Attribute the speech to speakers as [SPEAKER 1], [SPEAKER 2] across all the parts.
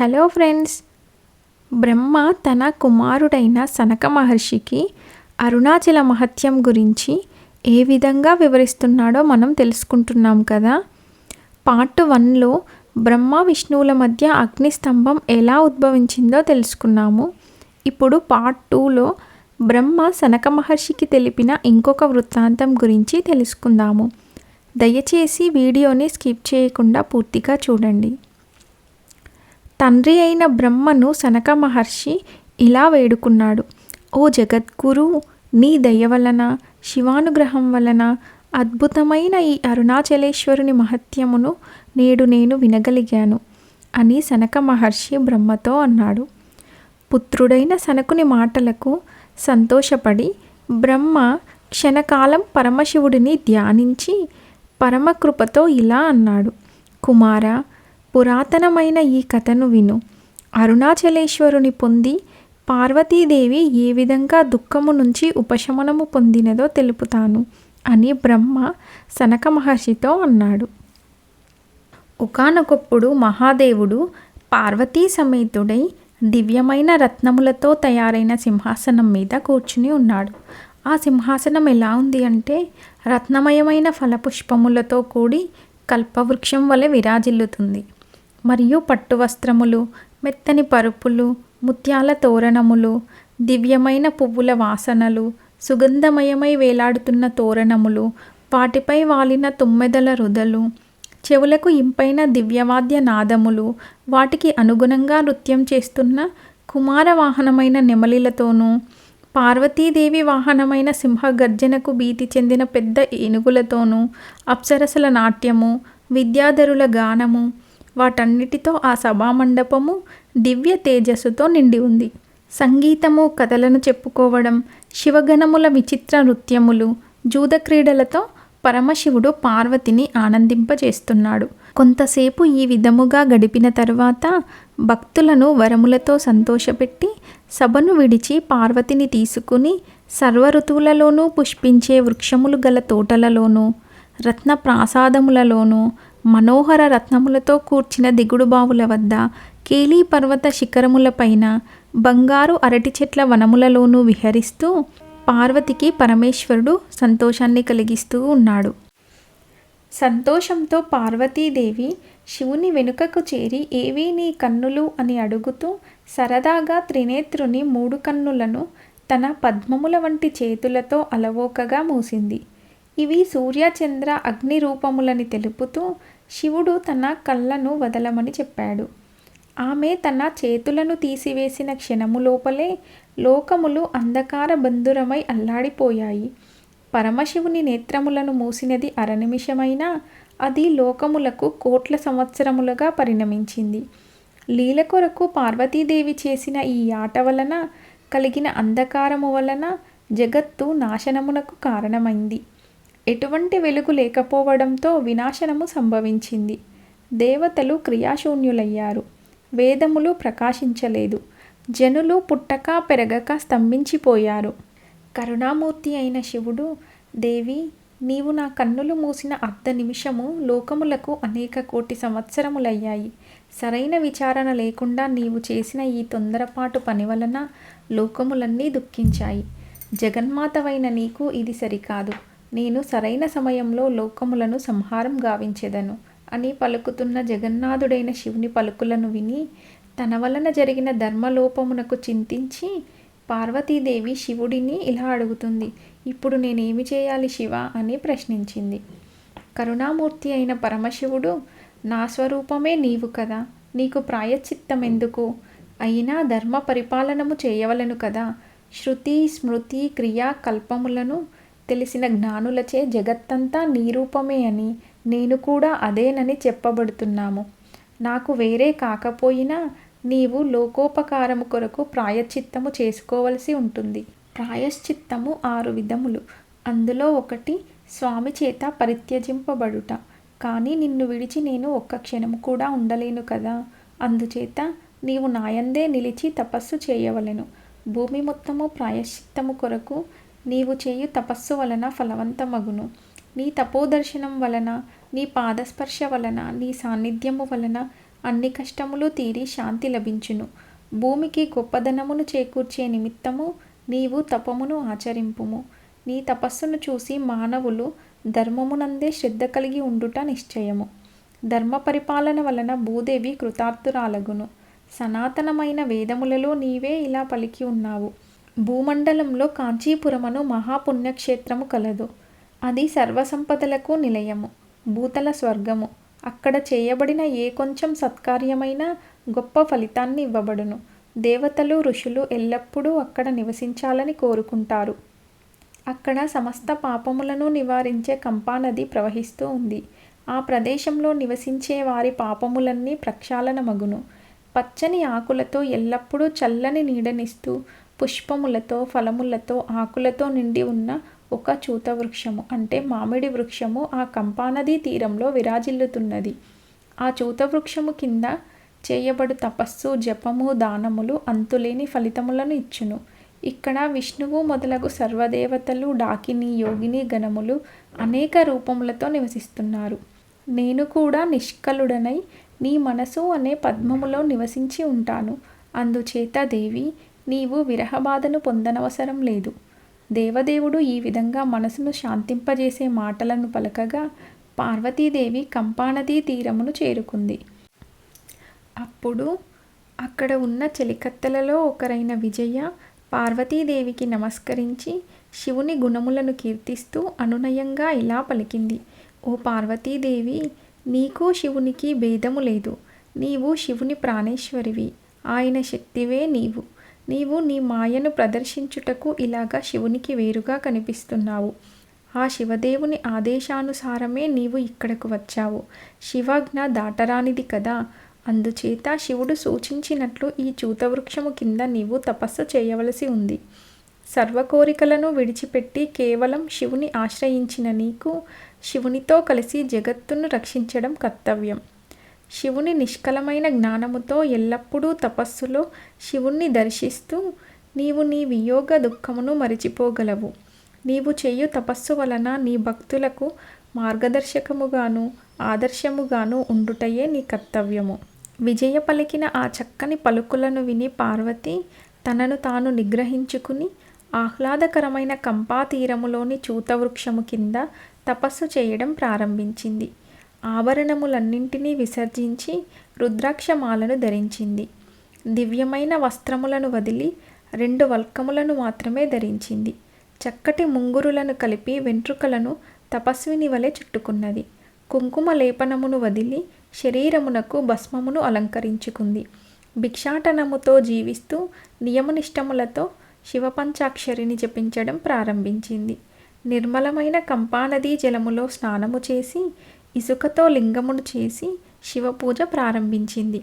[SPEAKER 1] Hello friends. బ్రహ్మ తన కుమారుడైన సనక మహర్షికి అరుణాచల మహత్యం గురించి ఏ విధంగా వివరిస్తున్నాడో మనం తెలుసుకుంటున్నాం కదా. పార్ట్ వన్లో బ్రహ్మ విష్ణువుల మధ్య అగ్నిస్తంభం ఎలా ఉద్భవించిందో తెలుసుకున్నాము. ఇప్పుడు పార్ట్ టూలో బ్రహ్మ సనక మహర్షికి తెలిపిన ఇంకొక వృత్తాంతం గురించి తెలుసుకుందాము. దయచేసి వీడియోని స్కిప్ చేయకుండా పూర్తిగా చూడండి. తండ్రి అయిన బ్రహ్మను సనక మహర్షి ఇలా వేడుకున్నాడు. ఓ జగద్గురు నీ దయ వలన శివానుగ్రహం వలన అద్భుతమైన ఈ అరుణాచలేశ్వరుని మహత్యమును నేడు నేను వినగలిగాను అని సనక మహర్షి బ్రహ్మతో అన్నాడు. పుత్రుడైన సనకుని మాటలకు సంతోషపడి బ్రహ్మ క్షణకాలం పరమశివుడిని ధ్యానించి పరమకృపతో ఇలా అన్నాడు. కుమార పురాతనమైన ఈ కథను విను. అరుణాచలేశ్వరుని పొంది పార్వతీదేవి ఏ విధంగా దుఃఖము నుంచి ఉపశమనము పొందినదో తెలుపుతాను అని బ్రహ్మ సనక మహర్షితో అన్నాడు. ఒకానొకప్పుడు మహాదేవుడు పార్వతీ సమేతుడై దివ్యమైన రత్నములతో తయారైన సింహాసనం మీద కూర్చుని ఉన్నాడు. ఆ సింహాసనం ఎలా ఉంది అంటే రత్నమయమైన ఫలపుష్పములతో కూడి కల్పవృక్షం వలె విరాజిల్లుతుంది. మరియు పట్టు వస్త్రములు మెత్తని పరుపులు ముత్యాల తోరణములు దివ్యమైన పువ్వుల వాసనలు సుగంధమయమై వేలాడుతున్న తోరణములు వాటిపై వాలిన తుమ్మెదల రుదలు చెవులకు ఇంపైన దివ్యవాద్య నాదములు వాటికి అనుగుణంగా నృత్యం చేస్తున్న కుమార వాహనమైన నెమలిలతోనూ పార్వతీదేవి వాహనమైన సింహగర్జనకు భీతి చెందిన పెద్ద ఏనుగులతోనూ అప్సరసల నాట్యము విద్యాధరుల గానము వాటన్నిటితో ఆ సభామండపము దివ్య తేజస్సుతో నిండి ఉంది. సంగీతము కథలను చెప్పుకోవడం శివగణముల విచిత్ర నృత్యములు జూద క్రీడలతో పరమశివుడు పార్వతిని ఆనందింపజేస్తున్నాడు. కొంతసేపు ఈ విధముగా గడిపిన తరువాత భక్తులను వరములతో సంతోషపెట్టి సభను విడిచి పార్వతిని తీసుకుని సర్వ ఋతువులలోనూ పుష్పించే వృక్షములు గల తోటలలోనూ రత్న ప్రాసాదములలోనూ మనోహర రత్నములతో కూర్చిన దిగుడుబావుల వద్ద కేలీ పర్వత శిఖరములపైన బంగారు అరటి చెట్ల వనములలోనూ విహరిస్తూ పార్వతికి పరమేశ్వరుడు సంతోషాన్ని కలిగిస్తూ ఉన్నాడు. సంతోషంతో పార్వతీదేవి శివుని వెనుకకు చేరి ఏవీ నీ కన్నులు? అని అడుగుతూ సరదాగా త్రినేత్రుని మూడు కన్నులను తన పద్మముల వంటి చేతులతో అలవోకగా మూసింది. ఇవి సూర్యచంద్ర అగ్ని రూపములని తెలుపుతూ శివుడు తన కళ్ళను వదలమని చెప్పాడు. ఆమె తన చేతులను తీసివేసిన క్షణము లోపలే లోకములు అంధకార బంధురమై అల్లాడిపోయాయి. పరమశివుని నేత్రములను మూసినది అరనిమిషమైనా అది లోకములకు కోట్ల సంవత్సరములుగా పరిణమించింది. లీల కొరకు పార్వతీదేవి చేసిన ఈ ఆట వలన కలిగిన అంధకారము వలన జగత్తు నాశనమునకు కారణమైంది. ఎటువంటి వెలుగు లేకపోవడంతో వినాశనము సంభవించింది. దేవతలు క్రియాశూన్యులయ్యారు. వేదములు ప్రకాశించలేదు. జనులు పుట్టక పెరగక స్తంభించిపోయారు. కరుణామూర్తి అయిన శివుడు దేవి నీవు నా కన్నులు మూసిన అర్ధ నిమిషము లోకములకు అనేక కోటి సంవత్సరములయ్యాయి. సరైన విచారణ లేకుండా నీవు చేసిన ఈ తొందరపాటు పని వలన లోకములన్నీ దుఃఖించాయి. జగన్మాతవైన నీకు ఇది సరికాదు. నేను సరైన సమయంలో లోకములను సంహారం గావించెదను అని పలుకుతున్న జగన్నాథుడైన శివుని పలుకులను విని తన వలన జరిగిన ధర్మలోపమునకు చింతించి పార్వతీదేవి శివుడిని ఇలా అడుగుతుంది ఇప్పుడు నేనేమి చేయాలి శివ? అని ప్రశ్నించింది. కరుణామూర్తి అయిన పరమశివుడు నా స్వరూపమే నీవు కదా నీకు ప్రాయశ్చిత్తం ఎందుకు అయినా ధర్మ పరిపాలనము చేయవలను కదా శృతి స్మృతి క్రియా కల్పములను తెలిసిన జ్ఞానులచే జగత్తంతా నీరూపమే అని నేను కూడా అదేనని చెప్పబడుతున్నాము. నాకు వేరే కాకపోయినా నీవు లోకోపకారము కొరకు ప్రాయశ్చిత్తము చేసుకోవలసి ఉంటుంది. ప్రాయశ్చిత్తము ఆరు విధములు. అందులో ఒకటి స్వామి చేత పరిత్యజింపబడుట. కానీ నిన్ను విడిచి నేను ఒక్క క్షణము కూడా ఉండలేను కదా. అందుచేత నీవు నాయందే నిలిచి తపస్సు చేయవలెను. భూమి మొత్తము ప్రాయశ్చిత్తము కొరకు నీవు చేయు తపస్సు వలన ఫలవంతమగును. నీ తపోదర్శనం వలన నీ పాదస్పర్శ వలన నీ సాన్నిధ్యము వలన అన్ని కష్టములు తీరి శాంతి లభించును. భూమికి గొప్పదనమును చేకూర్చే నిమిత్తము నీవు తపమును ఆచరింపుము. నీ తపస్సును చూసి మానవులు ధర్మమునందే శ్రద్ధ కలిగి ఉండుట నిశ్చయము. ధర్మ పరిపాలన వలన భూదేవి కృతార్థురాలగును. సనాతనమైన వేదములలో నీవే ఇలా పలికి ఉన్నావు. భూమండలంలో కాంచీపురమును మహాపుణ్యక్షేత్రము కలదు. అది సర్వసంపదలకు నిలయము భూతల స్వర్గము. అక్కడ చేయబడిన ఏ కొంచెం సత్కార్యమైన గొప్ప ఫలితాన్ని ఇవ్వబడును. దేవతలు ఋషులు ఎల్లప్పుడూ అక్కడ నివసించాలని కోరుకుంటారు. అక్కడ సమస్త పాపములను నివారించే కంపానది ప్రవహిస్తూ ఉంది. ఆ ప్రదేశంలో నివసించే వారి పాపములన్నీ ప్రక్షాళన మగును పచ్చని ఆకులతో ఎల్లప్పుడూ చల్లని నీడనిస్తూ పుష్పములతో ఫలములతో ఆకులతో నిండి ఉన్న ఒక చూత వృక్షము. అంటే మామిడి వృక్షము ఆ కంపానదీ తీరంలో విరాజిల్లుతున్నది. ఆ చూత వృక్షము కింద చేయబడు తపస్సు జపము దానములు అంతులేని ఫలితములను ఇచ్చును. ఇక్కడ విష్ణువు మొదలగు సర్వదేవతలు డాకిని యోగిని గణములు అనేక రూపములతో నివసిస్తున్నారు. నేను కూడా నిష్కలుడనై నీ మనసు అనే పద్మములో నివసించి ఉంటాను. అందుచేత దేవి నీవు విరహబాధను పొందనవసరం లేదు. దేవదేవుడు ఈ విధంగా మనసును శాంతింపజేసే మాటలను పలకగా పార్వతీదేవి కంపానదీ తీరమును చేరుకుంది. అప్పుడు అక్కడ ఉన్న చెలికత్తెలలో ఒకరైన విజయ పార్వతీదేవికి నమస్కరించి శివుని గుణములను కీర్తిస్తూ అనునయంగా ఇలా పలికింది. ఓ పార్వతీదేవి నీకు శివునికి భేదము లేదు. నీవు శివుని ప్రాణేశ్వరివి. ఆయన శక్తివే నీవు. నీవు నీ మాయను ప్రదర్శించుటకు ఇలాగా శివునికి వేరుగా కనిపిస్తున్నావు. ఆ శివదేవుని ఆదేశానుసారమే నీవు ఇక్కడకు వచ్చావు. శివాజ్ఞ దాటరానిది కదా. అందుచేత శివుడు సూచించినట్లు ఈ చూతవృక్షము కింద నీవు తపస్సు చేయవలసి ఉంది. సర్వ కోరికలను విడిచిపెట్టి కేవలం శివుని ఆశ్రయించిన నీకు శివునితో కలిసి జగత్తును రక్షించడం కర్తవ్యం. శివుని నిష్కలమైన జ్ఞానముతో ఎల్లప్పుడూ తపస్సులో శివుణ్ణి దర్శిస్తూ నీవు నీ వియోగ దుఃఖమును మరిచిపోగలవు. నీవు చేయు తపస్సు వలన నీ భక్తులకు మార్గదర్శకముగాను ఆదర్శముగాను ఉండుటయే నీ కర్తవ్యము. విజయ పలికిన ఆ చక్కని పలుకులను విని పార్వతి తనను తాను నిగ్రహించుకుని ఆహ్లాదకరమైన కంపా తీరములోని చూతవృక్షము కింద తపస్సు చేయడం ప్రారంభించింది. ఆభరణములన్నింటినీ విసర్జించి రుద్రాక్షమాలను ధరించింది. దివ్యమైన వస్త్రములను వదిలి రెండు వల్కములను మాత్రమే ధరించింది. చక్కటి ముంగురులను కలిపి వెంట్రుకలను తపస్విని వలె చుట్టుకున్నది. కుంకుమ లేపనమును వదిలి శరీరమునకు భస్మమును అలంకరించుకుంది. భిక్షాటనముతో జీవిస్తూ నియమనిష్టములతో శివపంచాక్షరిని జపించడం ప్రారంభించింది. నిర్మలమైన కంపానదీ జలములో స్నానము చేసి ఇసుకతో లింగమును చేసి శివపూజ ప్రారంభించింది.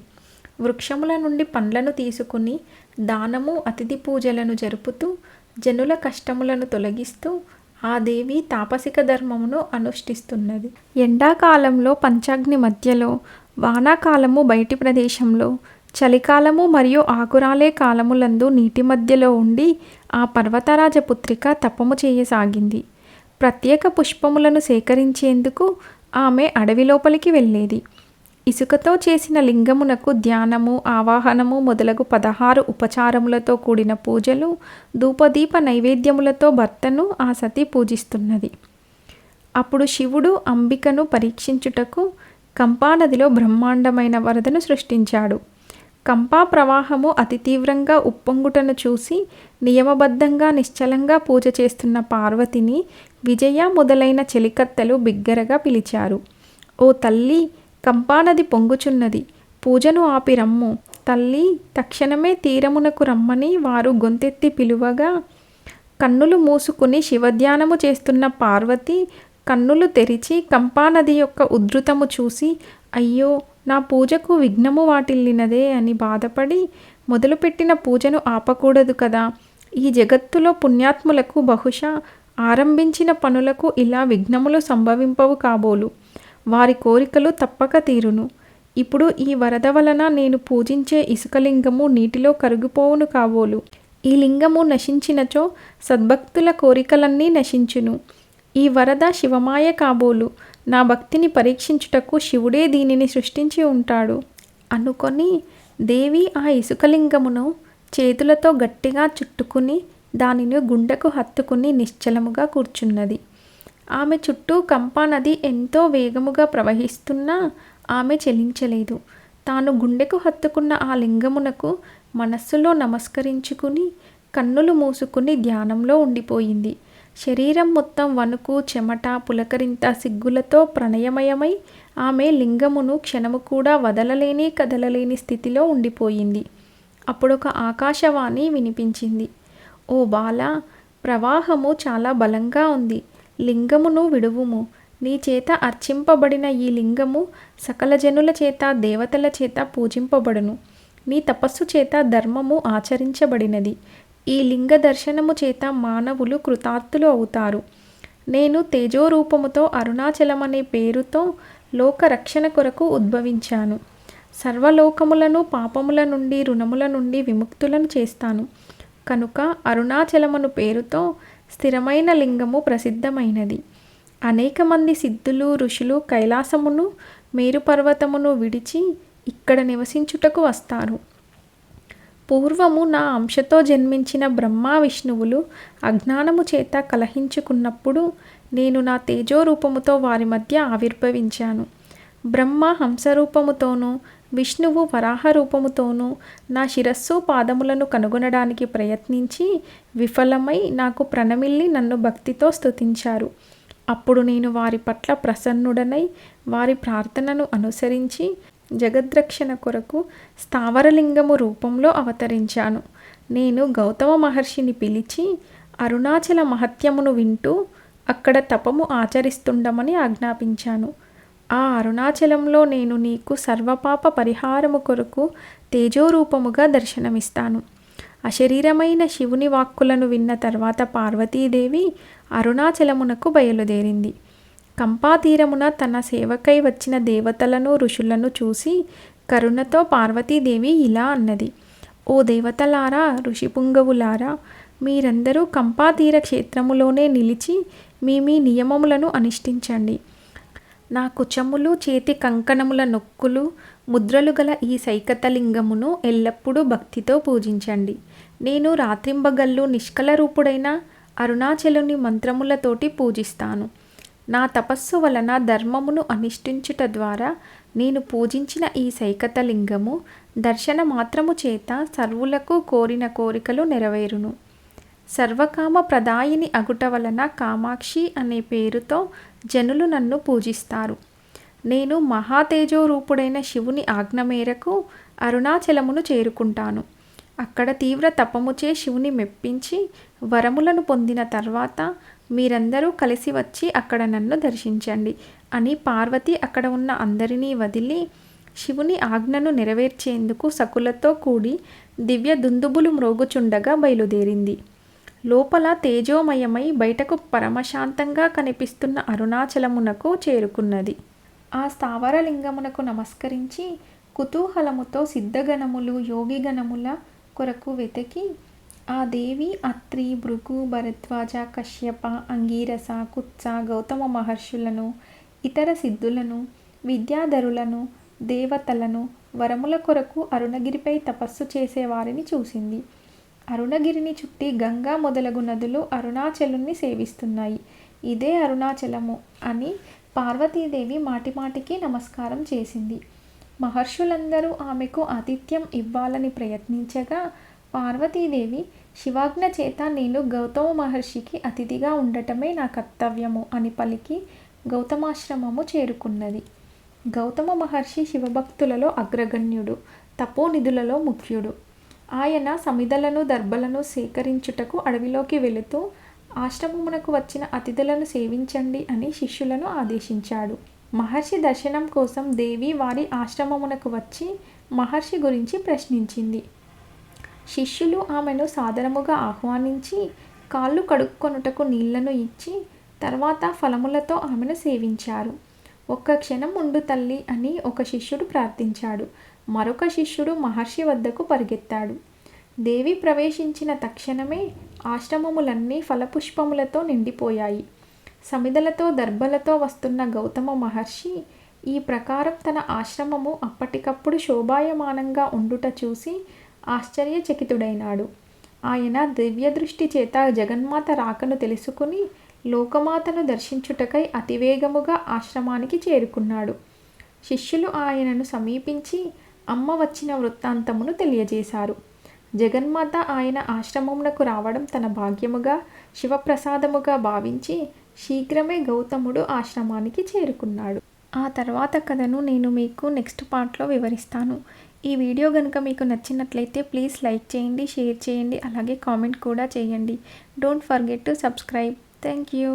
[SPEAKER 1] వృక్షముల నుండి పండ్లను తీసుకుని దానము అతిథి పూజలను జరుపుతూ జనుల కష్టములను తొలగిస్తూ ఆ దేవి తాపసిక ధర్మమును అనుష్ఠిస్తున్నది. ఎండాకాలంలో పంచాగ్ని మధ్యలో వానాకాలము బయటి ప్రదేశంలో చలికాలము మరియు ఆకురాలే కాలములందు నీటి మధ్యలో ఉండి ఆ పర్వతరాజ పుత్రిక తపము చేయసాగింది. ప్రత్యేక పుష్పములను సేకరించేందుకు ఆమె అడవి లోపలికి వెళ్ళేది. ఇసుకతో చేసిన లింగమునకు ధ్యానము ఆవాహనము మొదలగు పదహారు ఉపచారములతో కూడిన పూజలు ధూపదీప నైవేద్యములతో భర్తను ఆ సతి పూజిస్తున్నది. అప్పుడు శివుడు అంబికను పరీక్షించుటకు కంపానదిలో బ్రహ్మాండమైన వరదను సృష్టించాడు. కంపా ప్రవాహము అతి తీవ్రంగా ఉప్పొంగుటను చూసి నియమబద్ధంగా నిశ్చలంగా పూజ చేస్తున్న పార్వతిని విజయ మొదలైన చెలికత్తెలు బిగ్గరగా పిలిచారు. ఓ తల్లి కంపానది పొంగుచున్నది. పూజను ఆపి రమ్ము. తల్లి తక్షణమే తీరమునకు రమ్మని వారు గొంతెత్తి పిలువగా కన్నులు మూసుకుని శివధ్యానము చేస్తున్న పార్వతి కన్నులు తెరిచి కంపానది యొక్క ఉధృతము చూసి అయ్యో నా పూజకు విఘ్నము వాటిల్లినదే అని బాధపడి మొదలుపెట్టిన పూజను ఆపకూడదు కదా. ఈ జగత్తులో పుణ్యాత్ములకు బహుశా ఆరంభించిన పనులకు ఇలా విఘ్నములు సంభవింపవు కాబోలు. వారి కోరికలు తప్పక తీరును. ఇప్పుడు ఈ వరద వలన నేను పూజించే ఇసుకలింగము నీటిలో కరిగిపోవును కాబోలు. ఈ లింగము నశించినచో సద్భక్తుల కోరికలన్నీ నశించును. ఈ వరద శివమాయ కాబోలు. నా భక్తిని పరీక్షించుటకు శివుడే దీనిని సృష్టించి ఉంటాడు. అనుకొని దేవి ఆ ఇసుకలింగమును చేతులతో గట్టిగా చుట్టుకుని దానిని గుండెకు హత్తుకుని నిశ్చలముగా కూర్చున్నది. ఆమె చుట్టూ కంపా నది ఎంతో వేగముగా ప్రవహిస్తున్నా ఆమె చెలించలేదు. తాను గుండెకు హత్తుకున్న ఆ లింగమునకు మనస్సులో నమస్కరించుకుని కన్నులు మూసుకుని ధ్యానంలో ఉండిపోయింది. శరీరం మొత్తం వణుకు చెమట పులకరింత సిగ్గులతో ప్రణయమయమై ఆమె లింగమును క్షణము కూడా వదలలేని కదలలేని స్థితిలో ఉండిపోయింది. అప్పుడొక ఆకాశవాణి వినిపించింది. ఓ బాల ప్రవాహము చాలా బలంగా ఉంది. లింగమును విడువుము. నీ చేత అర్చింపబడిన ఈ లింగము సకల జనుల చేత దేవతల చేత పూజింపబడును. నీ తపస్సు చేత ధర్మము ఆచరించబడినది. ఈ లింగ దర్శనము చేత మానవులు కృతార్థులు అవుతారు. నేను తేజోరూపముతో అరుణాచలం అనే పేరుతో లోక రక్షణ కొరకు ఉద్భవించాను. సర్వలోకములను పాపముల నుండి రుణముల నుండి విముక్తులను చేస్తాను. కనుక అరుణాచలమును పేరుతో స్థిరమైన లింగము ప్రసిద్ధమైనది. అనేక మంది సిద్ధులు ఋషులు కైలాసమును మేరుపర్వతమును విడిచి ఇక్కడ నివసించుటకు వస్తారు. పూర్వము నా అంశతో జన్మించిన బ్రహ్మ విష్ణువులు అజ్ఞానము చేత కలహించుకున్నప్పుడు నేను నా తేజోరూపముతో వారి మధ్య ఆవిర్భవించాను. బ్రహ్మ హంసరూపముతోనూ విష్ణువు వరాహ రూపముతోనూ నా శిరస్సు పాదములను కనుగొనడానికి ప్రయత్నించి విఫలమై నాకు ప్రణమిల్లి నన్ను భక్తితో స్తుతించారు. అప్పుడు నేను వారి పట్ల ప్రసన్నుడనై వారి ప్రార్థనను అనుసరించి జగద్రక్షణ కొరకు స్థావరలింగము రూపంలో అవతరించాను. నేను గౌతమ మహర్షిని పిలిచి అరుణాచల మహత్యమును వింటూ అక్కడ తపము ఆచరిస్తుండమని ఆజ్ఞాపించాను. ఆ అరుణాచలంలో నేను నీకు సర్వపాప పరిహారము కొరకు తేజోరూపముగా దర్శనమిస్తాను. అశరీరమైన శివుని వాక్కులను విన్న తర్వాత పార్వతీదేవి అరుణాచలమునకు బయలుదేరింది. కంపాతీరమున తన సేవకై వచ్చిన దేవతలను ఋషులను చూసి కరుణతో పార్వతీదేవి ఇలా అన్నది. ఓ దేవతలారా ఋషిపుంగవులారా మీరందరూ కంపాతీర క్షేత్రములోనే నిలిచి మీ మీ నియమములను అనుష్ఠించండి. నా కుచములు చేతి కంకణముల నొక్కులు ముద్రలు గల ఈ సైకతలింగమును ఎల్లప్పుడూ భక్తితో పూజించండి. నేను రాత్రింబగళ్ళు నిష్కల రూపుడైన అరుణాచలుని మంత్రములతోటి పూజిస్తాను. నా తపస్సు వలన ధర్మమును అనుష్ఠించుట ద్వారా నేను పూజించిన ఈ సైకతలింగము దర్శన మాత్రము చేత సర్వులకు కోరిన కోరికలు నెరవేరును. సర్వకామ ప్రదాయిని అగుట వలన కామాక్షి అనే పేరుతో జనులు నన్ను పూజిస్తారు. నేను మహాతేజో రూపుడైన శివుని ఆజ్ఞ మేరకు అరుణాచలమును చేరుకుంటాను. అక్కడ తీవ్ర తపముచే శివుని మెప్పించి వరములను పొందిన తర్వాత మీరందరూ కలిసి వచ్చి అక్కడ నన్ను దర్శించండి అని పార్వతి అక్కడ ఉన్న అందరినీ వదిలి శివుని ఆజ్ఞను నెరవేర్చేందుకు సకులతో కూడి దివ్య దుందుబులు మ్రోగుచుండగా బయలుదేరింది. లోపల తేజోమయమై బయటకు పరమశాంతంగా కనిపిస్తున్న అరుణాచలమునకు చేరుకున్నది. ఆ స్థావరలింగమునకు నమస్కరించి కుతూహలముతో సిద్ధగణములు యోగిగణముల కొరకు వెతికి ఆ దేవి అత్రి భృగు భరద్వాజ కశ్యప అంగీరస కుత్స గౌతమ మహర్షులను ఇతర సిద్ధులను విద్యాధరులను దేవతలను వరముల కొరకు అరుణగిరిపై తపస్సు చేసేవారిని చూసింది. అరుణగిరిని చుట్టి గంగా మొదలగు నదులు అరుణాచలుని సేవిస్తున్నాయి. ఇదే అరుణాచలము అని పార్వతీదేవి మాటిమాటికి నమస్కారం చేసింది. మహర్షులందరూ ఆమెకు ఆతిథ్యం ఇవ్వాలని ప్రయత్నించగా పార్వతీదేవి శివాజ్ఞ చేత నేను గౌతమ మహర్షికి అతిథిగా ఉండటమే నా కర్తవ్యము అని పలికి గౌతమాశ్రమము చేరుకున్నది. గౌతమ మహర్షి శివభక్తులలో అగ్రగణ్యుడు తపోనిధులలో ముఖ్యుడు. ఆయన సమిధలను దర్భలను సేకరించుటకు అడవిలోకి వెళుతూ ఆశ్రమమునకు వచ్చిన అతిథులను సేవించండి అని శిష్యులను ఆదేశించాడు. మహర్షి దర్శనం కోసం దేవి వారి ఆశ్రమమునకు వచ్చి మహర్షి గురించి ప్రశ్నించింది. శిష్యులు ఆమెను సాదరముగా ఆహ్వానించి కాళ్ళు కడుక్కొనుటకు నీళ్ళను ఇచ్చి తర్వాత ఫలములతో ఆమెను సేవించారు. ఒక్క క్షణం ఉండు తల్లి అని ఒక శిష్యుడు ప్రార్థించాడు. మరొక శిష్యుడు మహర్షి వద్దకు పరిగెత్తాడు. దేవి ప్రవేశించిన తక్షణమే ఆశ్రమములన్నీ ఫలపుష్పములతో నిండిపోయాయి. సమిదలతో దర్భలతో వస్తున్న గౌతమ మహర్షి ఈ ప్రకారం తన ఆశ్రమము అప్పటికప్పుడు శోభాయమానంగా ఉండుట చూసి ఆశ్చర్యచకితుడైనాడు. ఆయన దివ్యదృష్టి చేత జగన్మాత రాకను తెలుసుకుని లోకమాతను దర్శించుటకై అతివేగముగా ఆశ్రమానికి చేరుకున్నాడు. శిష్యులు ఆయనను సమీపించి అమ్మ వచ్చిన వృత్తాంతమును తెలియజేశారు. జగన్మాత ఆయన ఆశ్రమమునకు రావడం తన భాగ్యముగా శివప్రసాదముగా భావించి శీఘ్రమే గౌతముడు ఆశ్రమానికి చేరుకున్నాడు. ఆ తర్వాత కథను నేను మీకు నెక్స్ట్ పార్ట్లో వివరిస్తాను. ఈ వీడియో కనుక మీకు నచ్చినట్లయితే ప్లీజ్ లైక్ చేయండి షేర్ చేయండి అలాగే కామెంట్ కూడా చేయండి. Don't forget to subscribe thank you